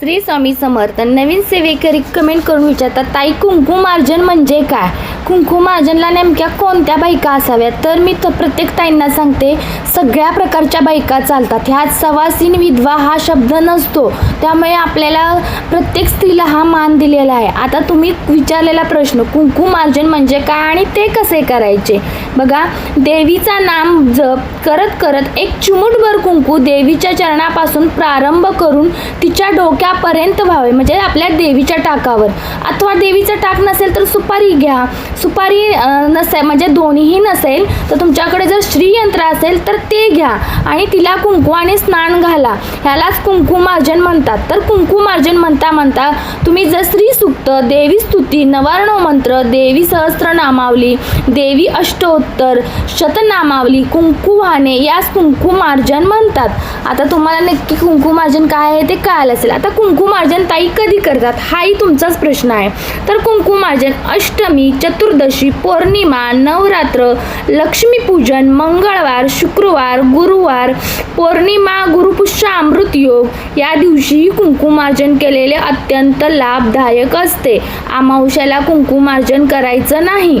श्री स्वामी समर्थ नवीन सेवेकरी comment करून विचारतात ताई कुंकुमार्जन म्हणजे काय? कुंकुमार्जनला नेमक्या कोणत्या बायका असाव्यात? तर मी तर प्रत्येक ताईंना सांगते सगळ्या प्रकारच्या बायका चालतात. ह्यात सवासीन विधवा हा शब्द नसतो. त्यामुळे आपल्याला प्रत्येक स्त्रीला हा मान दिलेला आहे. आता तुम्ही विचारलेला प्रश्न कुंकुमार्जन म्हणजे काय आणि ते कसे करायचे? बघा देवीचा नाम जप करत करत एक चिमूटभर कुंकू देवीच्या चरणापासून प्रारंभ करून तिच्या डोक्यापर्यंत व्हावे म्हणजे आपल्या देवीच्या टाकावर. अथवा देवीचं टाक नसेल तर सुपारी घ्या. सुपारी नसेल म्हणजे दोन्हीही नसेल तर तुमच्याकडे जर श्रीयंत्र असेल तर ते घ्या आणि तिला कुंकुवाने स्नान घाला. ह्यालाच कुंकुमार्जन म्हणतात. तर कुंकुमार्जन म्हणता म्हणता तुम्ही जर स्त्री सुक्त देवी स्तुती नवार्ण मंत्र देवी सहस्त्रनामावली देवी अष्टोत्तर शतनामावली कुंकुवाने यास कुंकुमार्जन म्हणतात. आता तुम्हाला नक्की कुंकुमार्जन काय आहे ते कळालं असेल. आता कुंकुमार्जन ताई कधी करतात? हाही तुमचाच प्रश्न आहे. तर कुंकुमार्जन अष्टमी चतुर्दशी पौर्णिमा नवरात्र लक्ष्मीपूजन मंगळवार शुक्रवार गुरुवार पौर्णिमा गुरुपुष्य अमृत योग या दिवशीही कुंकुमार्जन केलेले अत्यंत लाभदायक असते. अमावस्याला कुंकुमार्जन करायचं नाही.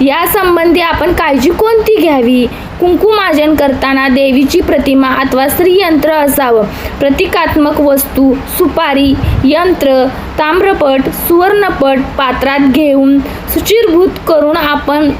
यासंबंधी आपण काळजी कोणती घ्यावी? कुंकुमार्जन करताना देवीची प्रतिमा अथवा श्रीयंत्र असावं. प्रतिकात्मक वस्तू सुपारी यंत्र ताम्रपट सुवर्णपट पात्रात घेऊन सुचिरभूत करून आपण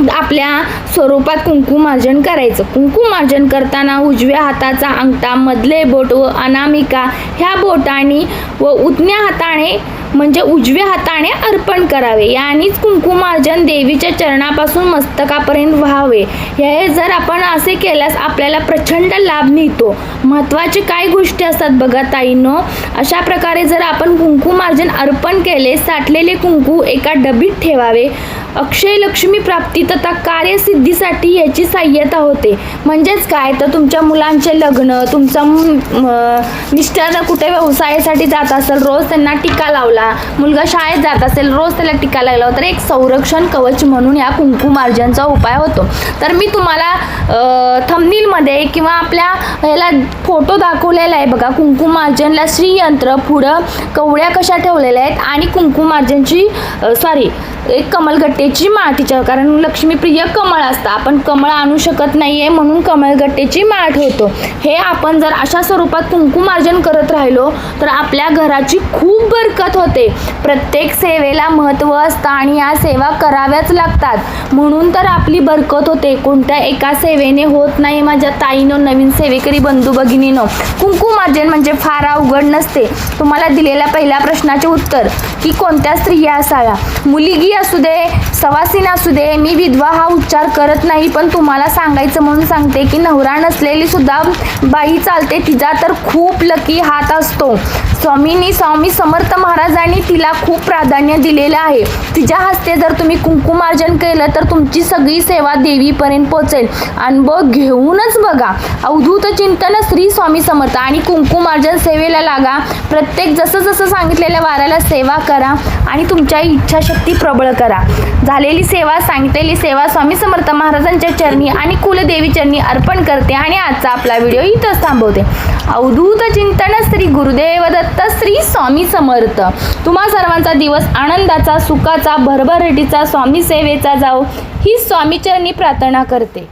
आपल्या स्वरूपात कुंकुमार्जन करायचं. कुंकुमार्जन करताना उजव्या हाताचा अंगठा मधले बोट व अनामिका ह्या बोटाने व उजव्या हाताने म्हणजे उजव्या हाताने अर्पण करावे. यानेच कुंकुमार्जन देवीच्या चरणापासून मस्तकापर्यंत व्हावे. हे जर आपण असे केल्यास आपल्याला प्रचंड लाभ मिळतो. महत्त्वाचे काय गोष्टी असतात बघा ताईनो? अशा प्रकारे जर आपण कुंकुमार्जन अर्पण केले साठलेले कुंकू एका डबीत ठेवावे. अक्षय लक्ष्मी प्राप्ती तथा कार्यसिद्धीसाठी याची सहाय्यता होते. म्हणजेच काय? तर तुमच्या मुलांचे लग्न तुमचा मिस्टर कुठे व्यवसायासाठी जात असेल रोज त्यांना टीका लावला. मुलगा शाळेत जात असेल रोज त्याला टीका लागला तर एक संरक्षण कवच म्हणून या कुंकुमार्जनचा उपाय होतो. तर मी तुम्हाला थमनीलमध्ये किंवा आपल्या ह्याला फोटो दाखवलेला आहे बघा. कुंकुमार्जनला श्रीयंत्र पुढं कवड्या कशा ठेवलेल्या आहेत आणि कुंकुमार्जनची सॉरी एक कमलगट गट्टेची माठीच्या कारण लक्ष्मीप्रिय कमळ असतं. आपण कमळ आणू शकत नाही आहे म्हणून कमळगट्टेची माठ होतो हे आपण जर अशा स्वरूपात कुंकुमार्जन करत राहिलो तर आपल्या घराची खूप बरकत होते. प्रत्येक सेवेला महत्त्व असतं आणि या सेवा कराव्याच लागतात. म्हणून तर आपली बरकत होते. कोणत्या एका सेवेने होत नाही माझ्या ताईनं नवीन सेवेकरी बंधू भगिनीनं. कुंकुमार्जन म्हणजे फार अवघड नसते. तुम्हाला दिलेल्या पहिल्या प्रश्नाचे उत्तर की कोणत्या स्त्रिया असाव्या? मुलगी असू दे सवासीन असू दे मी विधवा हा उच्चार करत नाही पण तुम्हाला सांगायचं म्हणून सांगते की नवरा नसलेली सुद्धा बाई चालते तिचा तर खूप लकी हात असतो. स्वामींनी स्वामी समर्थ महाराजांनी तिला खूप प्राधान्य दिलेलं आहे. तिच्या हस्ते जर तुम्ही कुंकुमार्जन केलं तर तुमची सगळी सेवा देवीपर्यंत पोहोचेल. अनुभव घेऊनच बघा. अवधूत चिंतन श्री स्वामी समर्थ आणि कुंकुमार्जन सेवेला लागा. प्रत्येक जसं जसं सांगितलेल्या वाराला सेवा करा आणि तुमच्या इच्छाशक्ती प्रबळ करा. झालेली सेवा सांगितलेली सेवा स्वामी समर्थ महाराजांच्या चरणी आणि कुलदेवी चरणी अर्पण करते आणि आजचा आपला व्हिडिओ इथंच थांबवते. अवधूत चिंतन श्री गुरुदेव दत्त श्री स्वामी समर्थ. तुम्हा सर्वांचा दिवस आनंदाचा सुखाचा भरभराटीचा स्वामी सेवेचा जाओ ही स्वामीचरणी प्रार्थना करते.